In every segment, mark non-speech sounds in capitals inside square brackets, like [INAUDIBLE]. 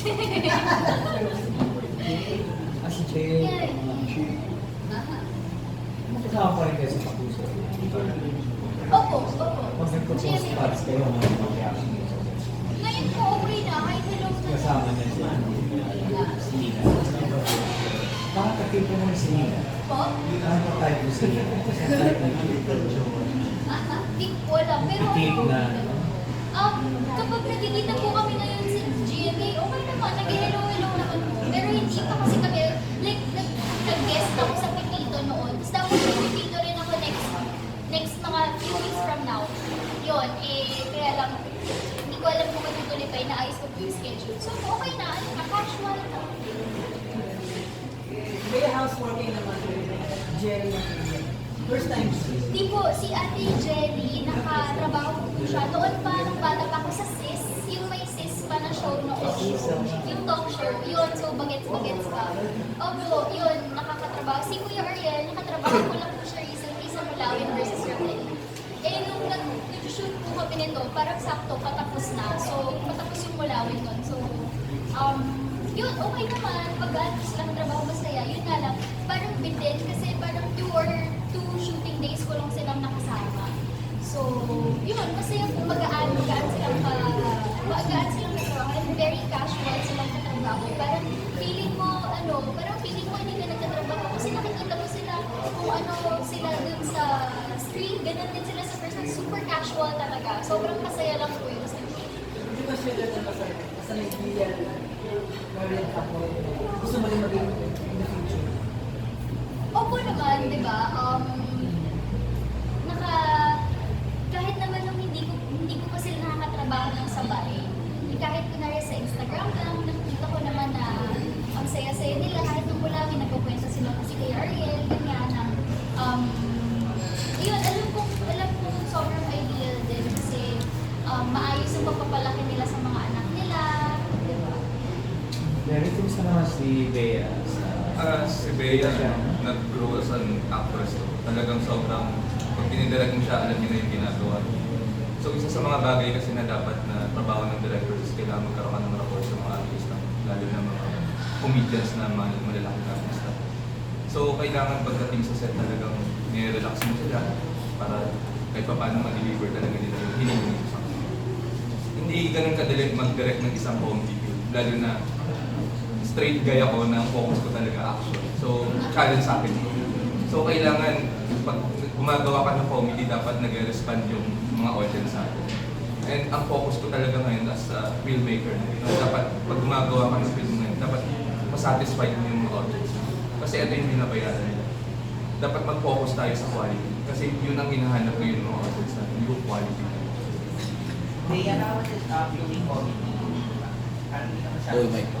Ah, si Jay. Kasama pa rin kayo sa Kapuso. Opo, opo. Pag nagpo-post spots kayo, ano yung reaction niyo sa Ngayon po, okay na. Kahit hello na. Kasama niya si ano, si Nina. Bakit kapipo mo si Nina? Po? Ano type mo si Nina? Kasi ang type mo Ah, ah, Di ko alam. Pero Tape na. Um, kapag nagkikita po So, okay na, ano na, casual na. May houseworking naman Jerry First time. Di po, si Ate Jenny, nakatrabaho po siya. Doon pa, nung bata pa ako sa SIS, yung may SIS pa na show noon. Yung talk show, yun, so bagets-bagets pa. Opo, yun, nakakatrabaho. Si Kuya Ariel, nakatrabaho ko lang po siya recently sa Mulawin versus nag-shoot po kami nito, parang sakto, patapos na. So, patapos yung Mulawin nun. So, um, yun, okay naman. Pag lang trabaho masaya. Yun nga lang, parang bitin kasi parang two or two shooting days ko lang silang nakasama. So, yun, masaya po magaan, magaan silang ka, magaan silang katrabaho and very casual silang katrabaho. Parang feeling mo, ano, parang feeling mo hindi ka nagkatrabaho kasi nakikita mo sila kung ano sila dun sa screen, ganun din sila sa person, super casual talaga. Sobrang masaya lang po yun sa Hindi ba siya ganun ka sa sa Nigeria? Married ako. Gusto mo rin maging in the future? Opo naman, di ba? Um, naka, kahit naman nung hindi ko, hindi ko pa sila nakakatrabaho ng sabay, eh, kahit Instagram lang, nakikita ko naman na ang saya-saya nila, kahit nung wala, may nagkukwento sila kasi kay Ariel, ganyan, na, um, yun, alam ko, alam ko sobrang ideal din kasi um, maayos yung pagpapalaki nila sa mga anak nila, di ba? Very kumusta naman si Bea sa... Ah, si Bea, nag-grow as an actress. Talagang sobrang, pag tinidirect mo siya, alam niya na yung ginagawa. So, isa sa mga bagay kasi na dapat na trabaho ng director is kailangan magkaroon ka ng rapport sa mga artista, lalo na mga comedians na mal- malalaking artista. So, kailangan pagdating sa set talagang nire-relax mo sila para kahit pa paano ma-deliver talaga nila yung hiningi mo sa kanila. Hindi ganun kadali mag-direct ng isang home video, lalo na straight guy ako na ang focus ko talaga action. So, challenge sa akin. So, kailangan, pag gumagawa ka ng comedy, dapat nag-respond yung mga audience sa atin. And ang focus ko talaga ngayon as a filmmaker, you know, dapat pag gumagawa ka ng film ngayon, dapat masatisfied mo yung mga audience. Kasi ito yung binabayaran nila. Dapat mag-focus tayo sa quality. Kasi yun ang hinahanap ko yung mga audience natin, yung quality. How was it uh? Parang hindi ka masyado. Oy, Mike.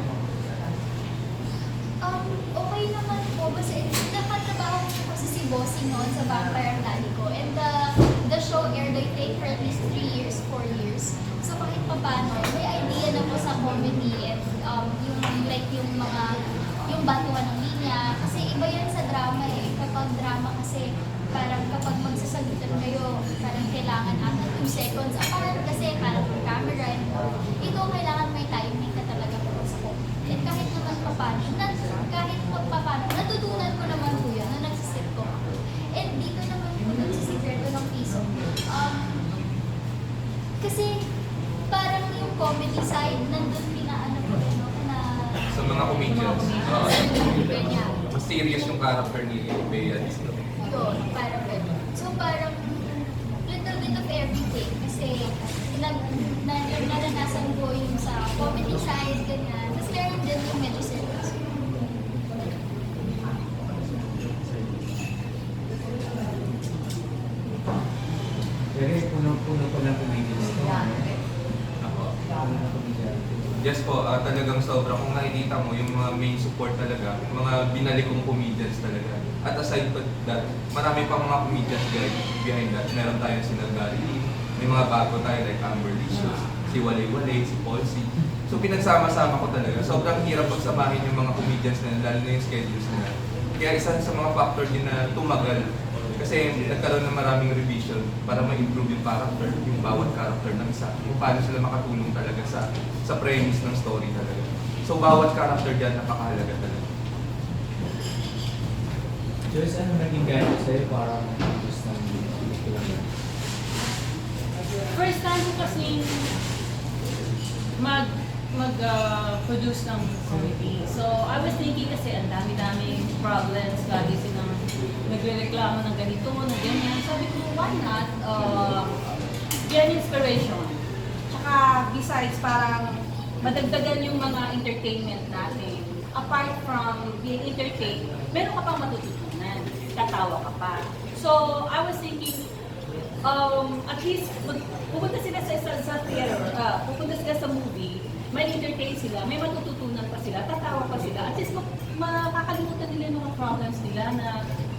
Um, okay naman po. Basta nakatrabaho ko kasi si Bossing noon sa Vampire Nanny ko. And the, the show aired, I think, for at least 3 years, 4 years. So kahit pa paano, may idea na po sa comedy and um, yung like yung mga yung batuhan ng linya. Kasi iba yan sa drama eh. Kapag drama kasi parang kapag magsasagutan kayo, parang kailangan ata 2 seconds apart kasi parang yung camera and ito kailangan may timing ka talaga po sa comedy. And kahit naman papano, na, kahit pa papano, natutunan ko naman po yan na nagsisit ko. And dito naman po dun sa sikreto ng piso. Um, kasi parang yung comedy side, nandun pinaano ko rin, no? Na, Sa mga comedians. Comedians, ganyan. Mas serious yung character ni Bea. Yun, parang ganun. So parang little bit of everything kasi nag, na, naranasan ko yung sa comedy side, ganyan. Tapos meron din yung medyo serious. Very puno-puno ko ng comedians to. Ako. Puno ng comedians. Yes po, ah, talagang sobra. Kung nakikita mo, yung mga main support talaga, mga binalik kong comedians talaga. At aside from that, marami pang mga comedians guys behind that. Meron tayo si Lee, may mga bago tayo like Amber Licious, si Walay Walay, si C. So pinagsama-sama ko talaga. Sobrang hirap pagsamahin yung mga comedians na lalo na yung schedules nila. Kaya isa sa mga factor din na tumagal kasi nagkaroon ng maraming revision para ma-improve yung character, yung bawat character ng isa, kung paano sila makatulong talaga sa sa premise ng story talaga. So bawat character dyan napakahalaga talaga. Joyce, ano naging guide sa'yo para mag-produce ng pelikula mo? First time ko kasi mag mag uh, produce ng movie. So, I was thinking kasi ang dami-daming problems, lagi silang nagre-reklamo ng ganito, ng ganyan. Sabi ko, why not uh, get inspiration? Tsaka, besides, parang madagdagan yung mga entertainment natin. Apart from being entertained, meron ka pang matututunan. Tatawa ka pa. So, I was thinking, um, at least pupunta sila sa sa, sa theater, ah, pupunta sila sa movie, may entertain sila, may matututunan pa sila, tatawa pa sila. At least mak- makakalimutan nila yung mga problems nila na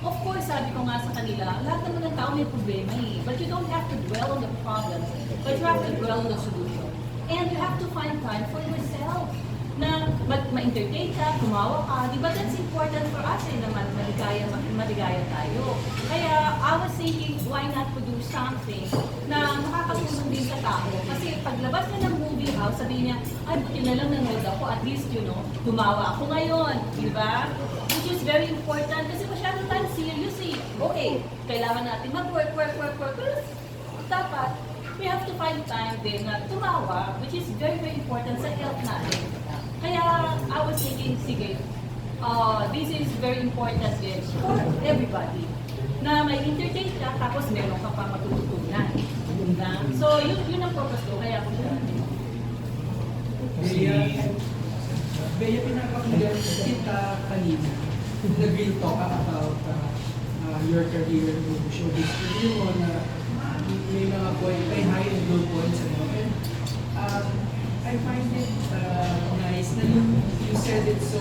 of course, sabi ko nga sa kanila, lahat naman ng tao may problema eh. But you don't have to dwell on the problems, but you have to dwell on the solution. And you have to find time for yourself na ma-entertain ka, tumawa ka, di ba that's important for us eh, naman maligaya, maligaya tayo. Kaya I was thinking, why not produce something na makakatulong din sa tao? Kasi paglabas niya ng movie house, sabihin niya, ay buti na lang nanood ako, at least, you know, tumawa ako ngayon, di ba? Which is very important kasi masyadong tayo serious eh. Okay, kailangan natin mag-work, work, work, work, pero dapat we have to find time din na tumawa, which is very, very important sa health natin. Kaya I was thinking, sige, uh, this is very important din for everybody. Na may entertain ka, tapos meron ka pa matututunan. Diba? So, yun, yun ang purpose ko. Kaya ako Bea, Bea, pinapakinggan kita kanina. Nag-real talk about uh, uh, your career in showbiz. Sabi mo na may mga point, may high and low points. Ano? And, um, I find it uh, nice na you, you said it so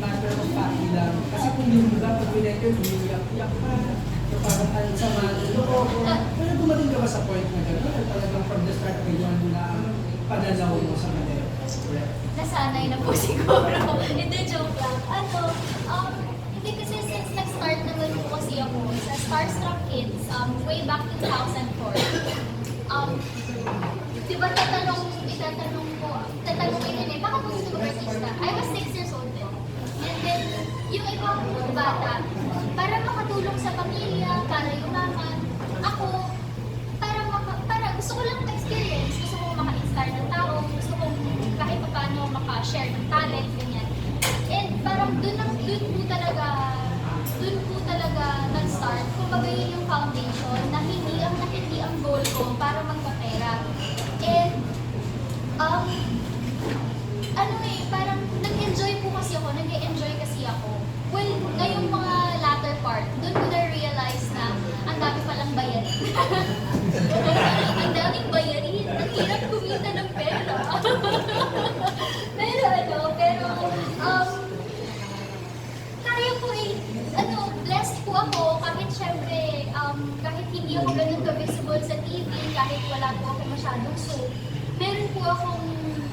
matter of fact lang. Kasi kung yung iba, pag pinag-record, umiiyak-iyak ka. So parang ang sama loob. Pero dumating ka ba sa point na gano'n? Talagang from the start, may yun na ang pananaw mo sa kanila? nasanay na po [LAUGHS] siguro. Hindi, joke lang. Ano, um, hindi kasi since nag-start naman po kasi ako sa Starstruck Kids, um, way back 2004, um, di ba tatanong, itatanong ko, tatanungin nila, eh, bakit gusto mag-artista? I was 6 years old then. And then, yung ibang bata, para makatulong sa pamilya, para yumaman, wala po ako masyadong show, meron po akong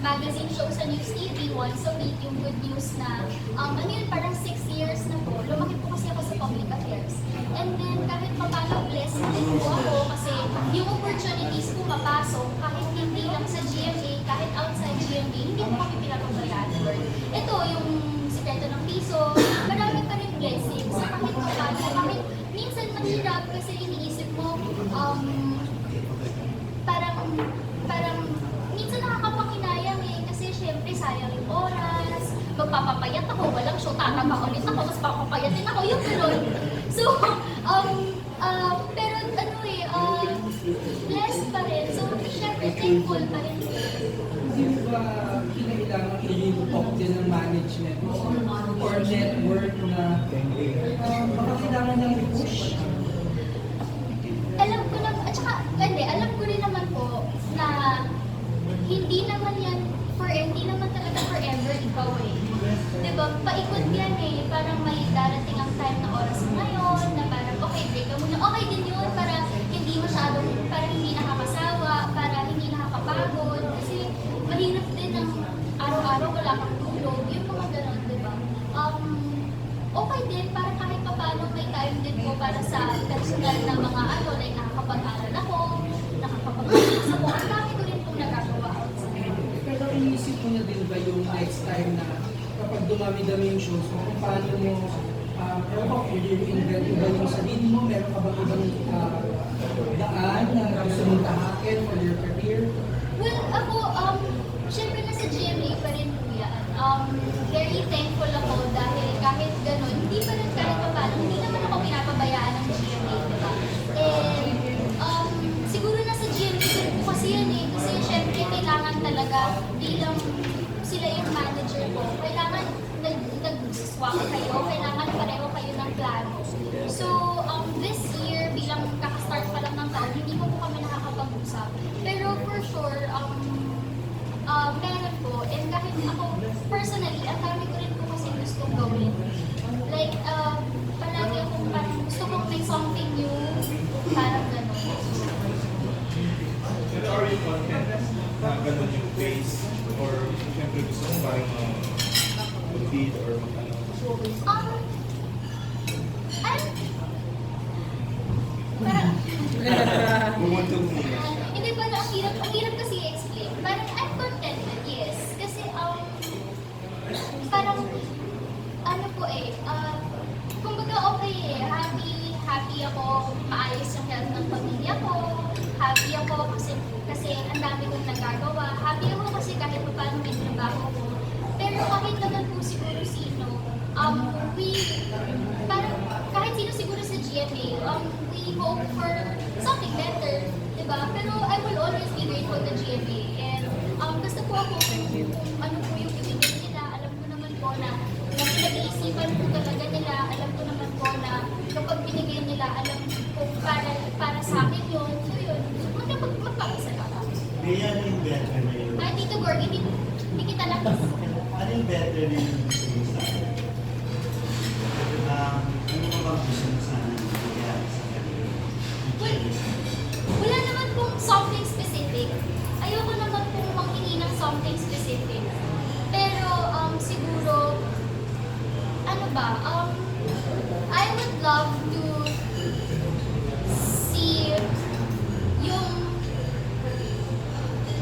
magazine show sa News TV once a week, yung good news na, um, ano yun, parang six years na po. Lumaki po kasi ako sa public affairs. And then, kahit pa paano blessed din po ako kasi yung opportunities po mapasok, kahit hindi lang sa GMA, kahit outside GMA, hindi po kami pinapabayaan. Ito, yung sikreto ng piso, marami pa rin blessings. Kahit pa paano, kahit minsan mahirap kasi iniisip mo, um, parang, parang, minsan nakakapakinayang eh, kasi syempre sayang yung oras, magpapapayat ako, walang show, tataba ulit ako, mas papapayatin ako, yung gano'n. So, um, uh, pero ano eh, uh, blessed pa rin. So, syempre, thankful pa rin. Hindi mo ba kinailangan i-real talk din ng management or network na uh, baka kailangan niyang i-push? alam ko na, at saka, hindi, alam ko rin naman po na hindi naman yan, for, hindi naman talaga forever ikaw eh. Diba, paikot yan eh, parang may darating ang time na oras mo ngayon, na parang, okay, break ka muna, okay din yun, para hindi masyadong, para hindi nakakasawa, para hindi nakakapagod, kasi mahirap din ang araw-araw wala kang tulog, yung mga ganon, diba? Um, okay din, para kahit pa paano may time din po para sa personal na mga ano, like nakakapag-aral ako, nakakapag-aral ako, ang dami ko rin pong nagagawa outside. Pero iniisip ko niyo ba yung time na kapag dumami-dami yung shows mo, kung paano mo, uh, ewan ko, kung i-invent mo ba yung sarili mo, meron ka bang ibang ah, daan na gusto mong tahakin for your career? Well, ako, um, syempre nasa GMA pa rin po yan. Um, very thankful ako dahil kahit ganun, hindi pa rin kahit pa paano, hindi naman ako pinapabayaan ng GMA, di ba? And, um, siguro nasa GMA din po kasi yan eh, kasi syempre kailangan talaga bilang sila yung manager ko, kailangan nag, nag-swap kayo, kailangan pareho kayo ng plano. So, um, this year, bilang kakastart pa lang ng taon, hindi po po kami nakakapag-usap. Pero for sure, um, uh, meron po. And kahit ako, personally, ang dami ko rin po kasi gustong gawin. Like, uh, palagi akong parang gusto kong may something new, parang gano'n. Pero are you content ganun yung base? Or siyempre gusto mo parang uh, mag-feed or mag-ano? Um, parang, Bumuntong muna. [LAUGHS] Hindi ba ang hirap, ang hirap kasi i-explain. Parang I'm contented, yes. Kasi um, parang ano po eh, uh, kumbaga okay eh, happy, happy ako, maayos yung health ng pamilya ko, happy ako kasi, kasi ang dami kong nagagawa, happy ako kasi kahit pa paano may trabaho ko. Pero kahit naman po siguro sino, um, we, parang kahit sino siguro sa GMA, um, we hope for something better, di ba? Pero I will always be grateful to GMA. And um, basta po ako kung, ano po yung ibigay nila, alam ko naman po na na pinag-iisipan po talaga nila, alam ko naman po na kapag binigay nila, alam ko para, para sa akin yun. So yun, magpag magpapasalamat. Bea, [LAUGHS] ano yung better na yun? Ay, Tito Gorg, hindi, hindi kita lang. Ano yung better na yun sa akin?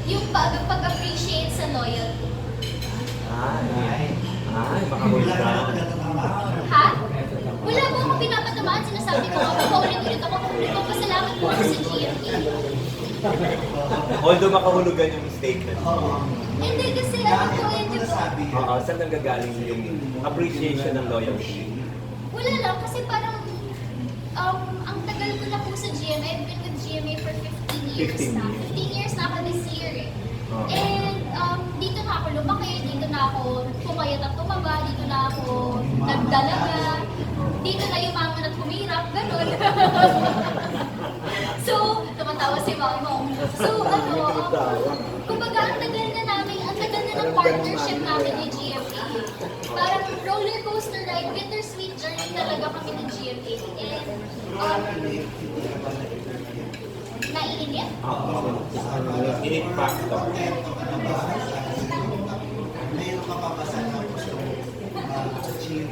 Yung pag- pag-appreciate sa loyalty. Ay, ay, baka Wala ka. Ha? Wala po akong pinapatamaan. Sinasabi ko nga, paulit-ulit ako. Nagpapasalamat po ako sa GMA. Although makahulugan yung statement. Oo. Hindi kasi ano po mo di ba? yun? Oo, saan nanggagaling yung appreciation ng loyalty? Wala lang, kasi parang um, ang tagal ko na po sa GMA. I've been with GMA for 15 years 15 na. years. 15 years na ako this year eh. Oo. And um, dito na ako lumaki, dito na ako pumayat at tumaba, dito na ako nagdalaga, dito na yumaman at humirap, ganun. [LAUGHS] so, tumatawa si mama. So, ano, um, kumbaga ang tagal na namin, ang tagal na ng partnership namin ni GMA. Parang roller coaster ride, bittersweet journey talaga kami ng GMA. And, um, naiinip? Oo. Init factor. Na? Mayroon ka pa ba sana gusto mo ma-achieve?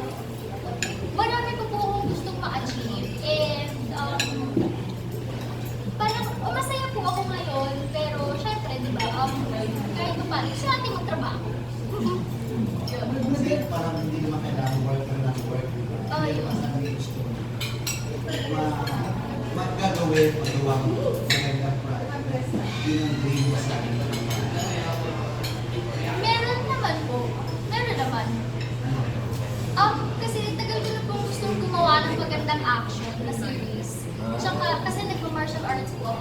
marami ko po akong gustong ma-achieve. And, um, parang, oh, po ako ngayon, pero syempre, di ba, um, kahit pa paano, gusto natin magtrabaho. Yun. Kasi parang hindi naman kailangan work ka ng work. Mo. Ma magagawin, magawa mo. Yun ang mo sa akin. Meron naman po. Meron naman. Um, kasi tagal ko na pong gustong ng magandang action na kasi nagpa-martial arts po.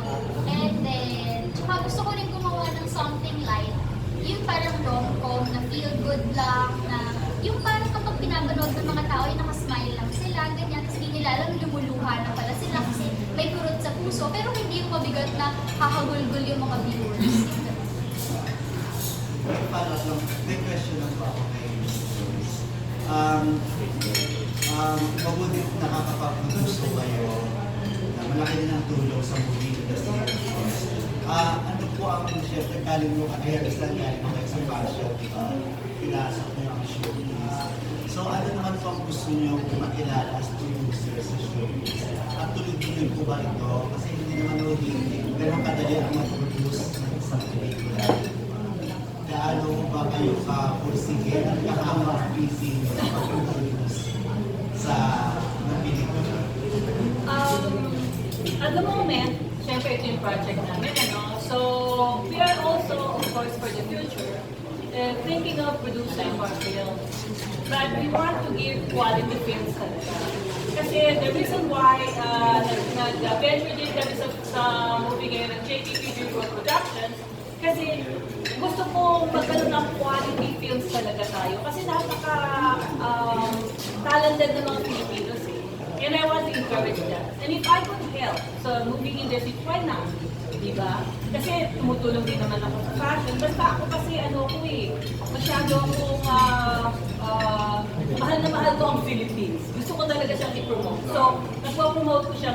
And then, gusto ko rin gumawa ng something light. Yung parang rom-com na feel good lang, na yung parang kapag pinapanood ng mga tao, ay nakasmile lang sila, ganyan. Tapos hindi nila alam, lumuluha na pala sila kasi may kurot sa puso. Pero hindi yung mabigat na kakagulgul yung mga viewers. Para lang, may question lang po ako. Um, um, mabuti nakakapag-produce ko kayo na malaki din ang tulong sa movie industry. Ah, ano po ang syempre galing mo kaya lang galing mo kayo uh, pinasok niyo ang showbiz. So ano naman po ang gusto niyo makilala as producer sa showbiz? At tuloy-tuloy po ba ito? Kasi hindi naman ako hindi, pero kadali ang mag-produce ng isang pelikula. Gaano ba kayo ka-pursige at kahama-busy sa pag-produce sa ng pelikula? Um, at the moment, syempre ito yung project namin, ano? So, we are also, of course, for the future, uh, thinking of producing more films. But we want to give quality films talaga. Kasi the reason why uh, nag- nag-venture din kami sa, sa movie ngayon ng JPP Visual Productions, kasi gusto ko magkaroon ng quality films talaga tayo. Kasi napaka um, talented ng mga Filipinos eh. And I want to encourage that. And if I could help sa movie industry, why not? Di ba? Kasi tumutulong din naman ako sa fashion. Basta ako kasi ano ko eh, masyado akong ah, ah, mahal na mahal ko ang Philippines. Gusto ko talaga siyang i-promote. So, nagpo-promote ko siya